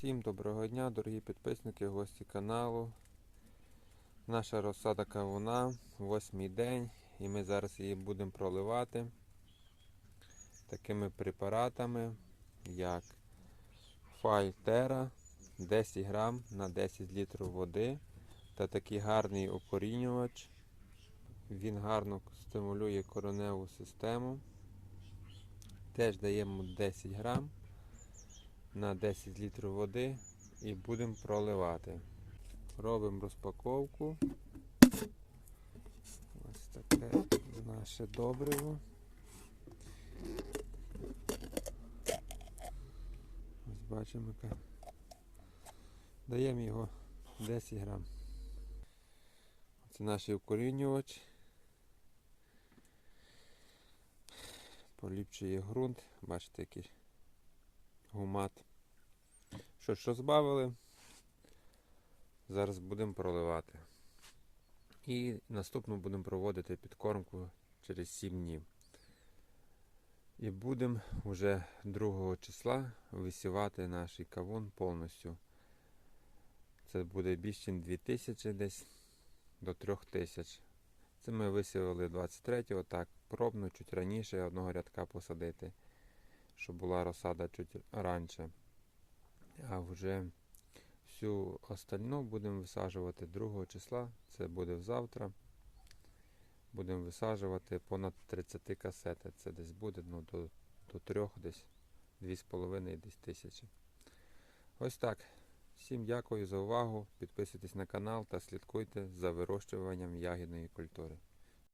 Всім доброго дня, дорогі підписники, гості каналу. Наша розсада кавуна, восьмий день, і ми зараз її будемо проливати такими препаратами, як Файтера 10 грам на 10 літрів води та такий гарний опорінювач. Він гарно стимулює кореневу систему. Теж даємо 10 грам на 10 літрів води і будемо проливати. Робимо розпаковку. Ось таке наше добриво. Ось бачимо, яке. Даємо його 10 грам. Це наш укорінювач. Поліпшує ґрунт. Бачите, який гумат. Що, що збавили? Зараз будемо проливати. І наступно будемо проводити підкормку через 7 днів. І будемо вже 2 числа висівати наш кавун повністю. Це буде більше ніж 2000 десь до 3000. Це ми висівали 23-го, так, пробно, чуть раніше одного рядка посадити щоб була розсада чуть раніше. А вже всю остальну будемо висаджувати 2 числа, це буде завтра. Будемо висаджувати понад 30 касети. Це десь буде ну, до, до 3 десь 2,5 десь тисячі. Ось так. Всім дякую за увагу. Підписуйтесь на канал та слідкуйте за вирощуванням ягідної культури.